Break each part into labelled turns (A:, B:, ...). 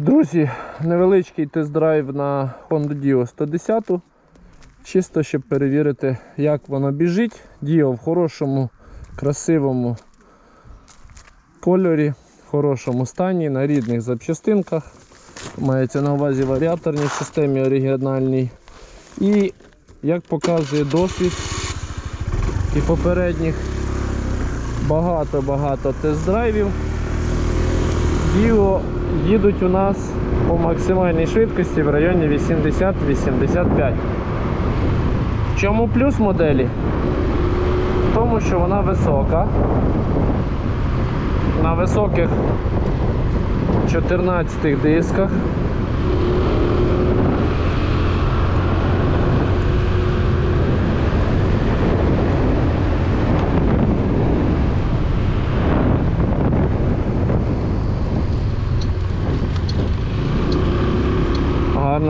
A: Друзі, невеличкий тест-драйв на Honda Dio 110. Чисто, щоб перевірити, як воно біжить. Dio в хорошому, красивому кольорі, в хорошому стані, на рідних запчастинках. Мається на увазі варіаторній системі оригінальній. І як показує досвід і попередніх багато-багато тест-драйвів. Діо їдуть у нас по максимальній швидкості в районі 80-85. В чому плюс моделі? В тому, що вона висока. На високих 14 дисках.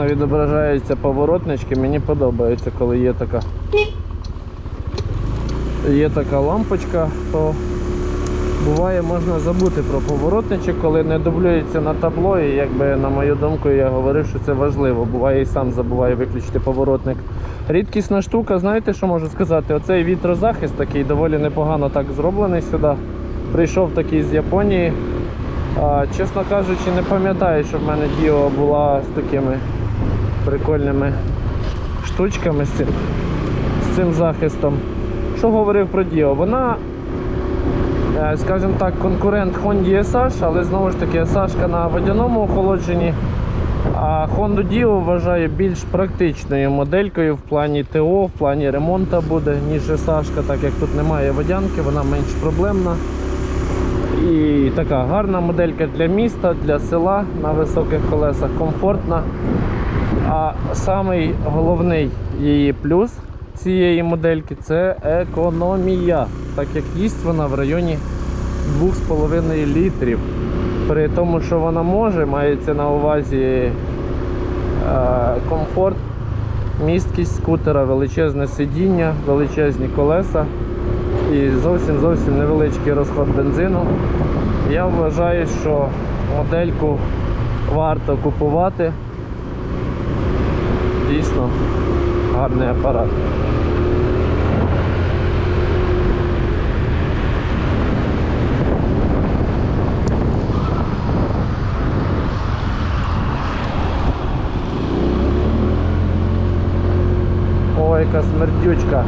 A: Гарно відображаються поворотнички, мені подобається, коли є така є така лампочка, то буває можна забути про поворотничок, коли не дублюється на табло, і якби на мою думку я говорив, що це важливо. Буває і сам забуваю виключити поворотник. Рідкісна штука, знаєте, що можу сказати? Оцей вітрозахист такий доволі непогано так зроблений сюди. Прийшов такий з Японії. Чесно кажучи, не пам'ятаю, що в мене Діо була з такими прикольними штучками з цим, з цим захистом. Що говорив про Діо? Вона, е, скажімо так, конкурент Honda SH, але знову ж таки SH на водяному охолодженні. А Honda Dio вважаю більш практичною моделькою в плані ТО, в плані ремонту буде, ніж SH, так як тут немає водянки, вона менш проблемна. І така гарна моделька для міста, для села на високих колесах, комфортна. А самий головний її плюс цієї модельки це економія, так як їсть вона в районі 2,5 літрів. При тому, що вона може, мається на увазі е, комфорт, місткість скутера, величезне сидіння, величезні колеса і зовсім зовсім невеличкий розход бензину. Я вважаю, що модельку варто купувати. Дійсно гарний апарат. Ой, яка смердючка.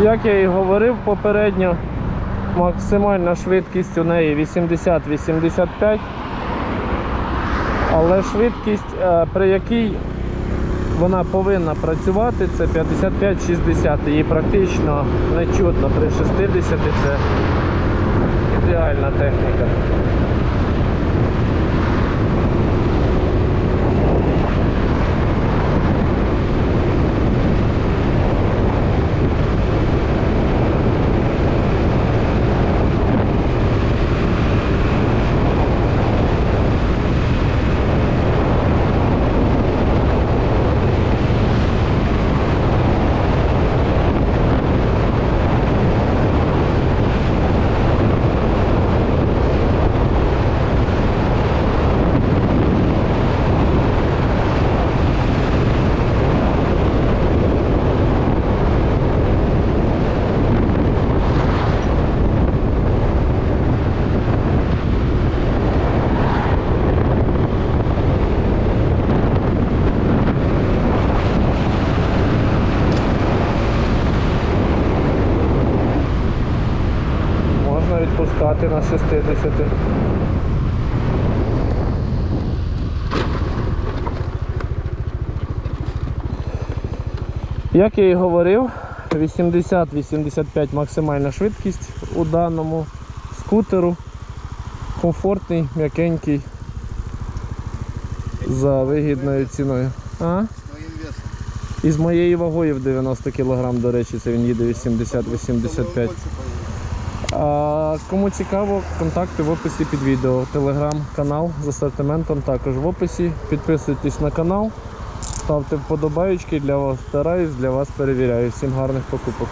A: Як я і говорив попередньо, максимальна швидкість у неї 80-85, але швидкість, е, при якій вона повинна працювати, це 55-60. Її практично не чутно при 60 це ідеальна техніка. Відпускати на 60. Як я і говорив, 80-85 максимальна швидкість у даному скутеру. Комфортний, м'якенький, за вигідною ціною. А? І з моєю вагою в 90 кг, до речі, це він їде 80-85. А кому цікаво, контакти в описі під відео. Телеграм-канал з асортиментом також в описі. Підписуйтесь на канал, ставте вподобайки, для вас стараюсь, для вас перевіряю. Всім гарних покупок.